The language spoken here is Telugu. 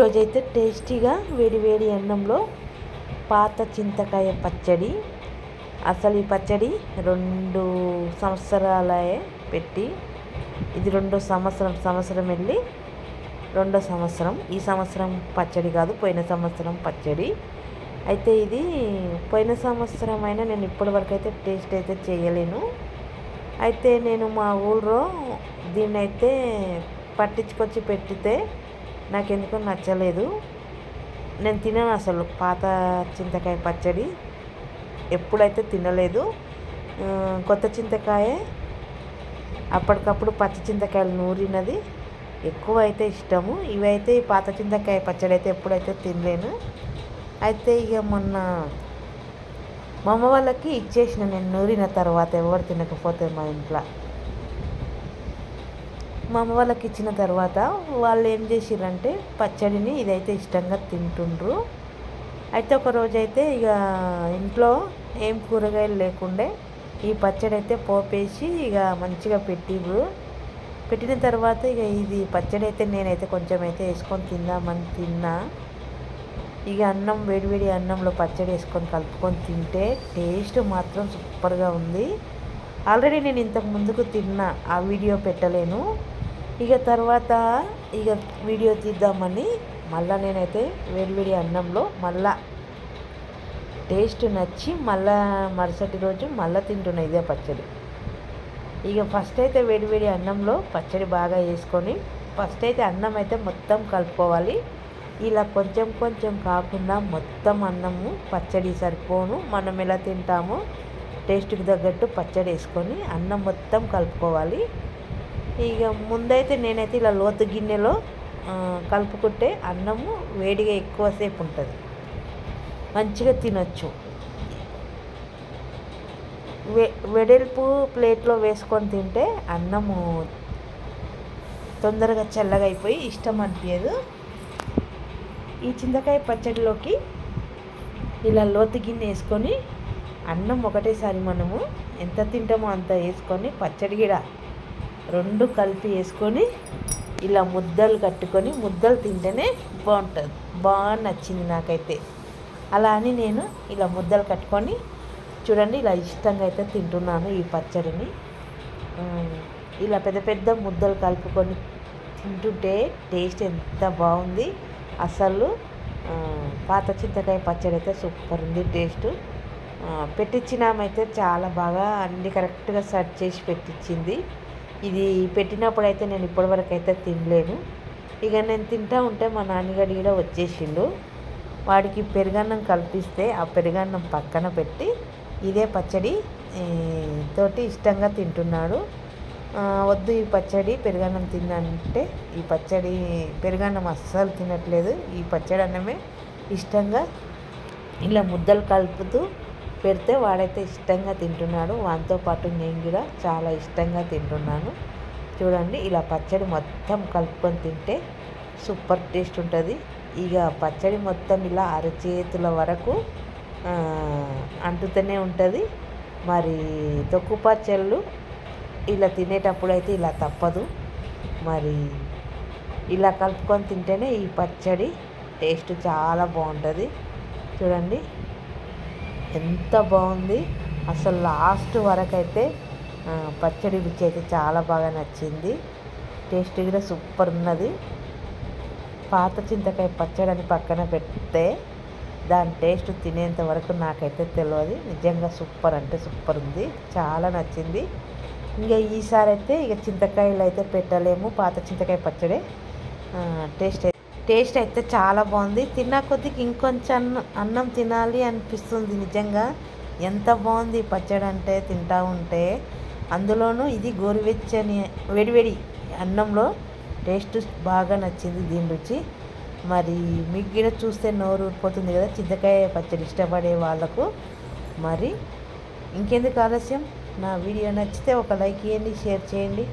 ఈరోజైతే టేస్టీగా వేడివేడి అన్నంలో పాత చింతకాయ పచ్చడి. అసలు ఈ పచ్చడి రెండు సంవత్సరాలే పెట్టి ఇది రెండో సంవత్సరం సంవత్సరం వెళ్ళి రెండో సంవత్సరం. ఈ సంవత్సరం పచ్చడి కాదు పోయిన సంవత్సరం పచ్చడి. అయితే ఇది పోయిన సంవత్సరం అయినా నేను ఇప్పటివరకు అయితే టేస్ట్ అయితే చేయలేను. అయితే నేను మా ఊళ్ళో దీన్నైతే పట్టించుకొచ్చి పెట్టితే నాకెందుకో నచ్చలేదు. నేను తినను అసలు. పాత చింతకాయ పచ్చడి ఎప్పుడైతే తినలేదు కొత్త చింతకాయ. అప్పటికప్పుడు పచ్చ చింతకాయలు నూరినది. ఎక్కువ అయితే ఇష్టము. ఇవైతే ఈ పాత చింతకాయ పచ్చడి అయితే ఎప్పుడైతే తినలేను. అయితే ఇక మొన్న మా అమ్మ వాళ్ళకి ఇచ్చేసిన నేను నూరిన తర్వాత ఎవరు తినకపోతే మా ఇంట్లో. మా అమ్మ వాళ్ళకి ఇచ్చిన తర్వాత వాళ్ళు ఏం చేసిరంటే పచ్చడిని ఇదైతే ఇష్టంగా తింటుండ్రు. అయితే ఒక ఇక ఇంట్లో ఏం కూరగాయలు లేకుండే ఈ పచ్చడి అయితే పోపేసి ఇక మంచిగా పెట్టిర్రు. పెట్టిన తర్వాత ఇక ఇది పచ్చడి అయితే నేనైతే కొంచెం అయితే వేసుకొని తిందామని తిన్నా. ఇక అన్నం వేడివేడి అన్నంలో పచ్చడి వేసుకొని కలుపుకొని తింటే టేస్ట్ మాత్రం సూపర్గా ఉంది. ఆల్రెడీ నేను ఇంతకు ముందుకు తిన్నా ఆ వీడియో పెట్టలేను. ఇక తర్వాత ఇక వీడియో తీద్దామని మళ్ళీ నేనైతే వేడివేడి అన్నంలో మళ్ళా టేస్ట్ నచ్చి మళ్ళా మరుసటి రోజు మళ్ళీ తింటున్నా ఇదే పచ్చడి. ఇక ఫస్ట్ అయితే వేడివేడి అన్నంలో పచ్చడి బాగా వేసుకొని ఫస్ట్ అయితే అన్నం అయితే మొత్తం కలుపుకోవాలి. ఇలా కొంచెం కొంచెం కాకుండా మొత్తం అన్నము పచ్చడి సరిపోను. మనం ఎలా తింటామో టేస్ట్కి తగ్గట్టు పచ్చడి వేసుకొని అన్నం మొత్తం కలుపుకోవాలి. ఇక ముందైతే నేనైతే ఇలా లోతు గిన్నెలో కలుపుకుంటే అన్నము వేడిగా ఎక్కువసేపు ఉంటుంది. మంచిగా తినొచ్చు. వె వెడల్పు ప్లేట్లో వేసుకొని తింటే అన్నము తొందరగా చల్లగా అయిపోయి ఇష్టం అనిపించదు ఈ చింతకాయ పచ్చడిలోకి ఇలా లోతు గిన్నె వేసుకొని అన్నం ఒకటేసారి మనము ఎంత తింటామో అంత వేసుకొని పచ్చడి గిడ రెండు కలిపి వేసుకొని ఇలా ముద్దలు కట్టుకొని ముద్దలు తింటేనే బాగుంటుంది. బాగా నచ్చింది నాకైతే. అలా అని నేను ఇలా ముద్దలు కట్టుకొని చూడండి ఇలా ఇష్టంగా అయితే తింటున్నాను ఈ పచ్చడిని. ఇలా పెద్ద పెద్ద ముద్దలు కలుపుకొని తింటుంటే టేస్ట్ ఎంత బాగుంది. అసలు పాత చింతకాయ పచ్చడి అయితే సూపర్ ఉంది టేస్ట్. పెట్టించినామైతే చాలా బాగా అన్ని కరెక్ట్గా సెర్చ్ చేసి పెట్టించింది. ఇది పెట్టినప్పుడు అయితే నేను ఇప్పటివరకు అయితే తినలేను. ఇక నేను తింటా ఉంటే మా నాన్నగారు కూడా వచ్చేసిండు. వాడికి పెరుగన్నం కల్పిస్తే ఆ పెరుగన్నం పక్కన పెట్టి ఇదే పచ్చడి తోటి ఇష్టంగా తింటున్నాడు. వద్దు ఈ పచ్చడి పెరుగన్నం తిన్నంటే ఈ పచ్చడి పెరుగన్నం అస్సలు తినట్లేదు. ఈ పచ్చడి అన్నమే ఇష్టంగా ఇలా ముద్దలు కలుపుతూ పెడితే వాడైతే ఇష్టంగా తింటున్నాడు. వానితో పాటు నేను కూడా చాలా ఇష్టంగా తింటున్నాను. చూడండి ఇలా పచ్చడి మొత్తం కలుపుకొని తింటే సూపర్ టేస్ట్ ఉంటుంది. ఇక పచ్చడి మొత్తం ఇలా అరచేతుల వరకు అంటుతూనే ఉంటుంది. మరి తొక్కు పచ్చళ్ళు ఇలా తినేటప్పుడు అయితే ఇలా తప్పదు. మరి ఇలా కలుపుకొని తింటేనే ఈ పచ్చడి టేస్ట్ చాలా బాగుంటుంది. చూడండి ఎంత బాగుంది. అసలు లాస్ట్ వరకు అయితే పచ్చడి రుచి అయితే చాలా బాగా నచ్చింది. టేస్ట్ కూడా సూపర్ ఉన్నది. పాత చింతకాయ పచ్చడి అని పక్కన పెడితే దాని టేస్ట్ తినేంత వరకు నాకైతే తెలియదు నిజంగా సూపర్ అంటే సూపర్ ఉంది. చాలా నచ్చింది. ఇంకా ఈసారి అయితే ఇక చింతకాయలు అయితే పెట్టలేము. పాత చింతకాయ పచ్చడి టేస్ట్ అయితే టేస్ట్ అయితే చాలా బాగుంది. తిన్నా కొద్దికి ఇంకొంచెం అన్నం అన్నం తినాలి అనిపిస్తుంది నిజంగా. ఎంత బాగుంది పచ్చడి అంటే తింటా ఉంటే. అందులోనూ ఇది గోరువెచ్చని వేడివేడి అన్నంలో టేస్ట్ బాగా నచ్చింది దీని రుచి. మరి మీకు కూడా చూస్తే నోరు ఊరిపోతుంది కదా చింతకాయ పచ్చడి ఇష్టపడే వాళ్ళకు. మరి ఇంకెందుకు ఆలస్యం? నా వీడియో నచ్చితే ఒక లైక్ ఇవ్వండి షేర్ చేయండి.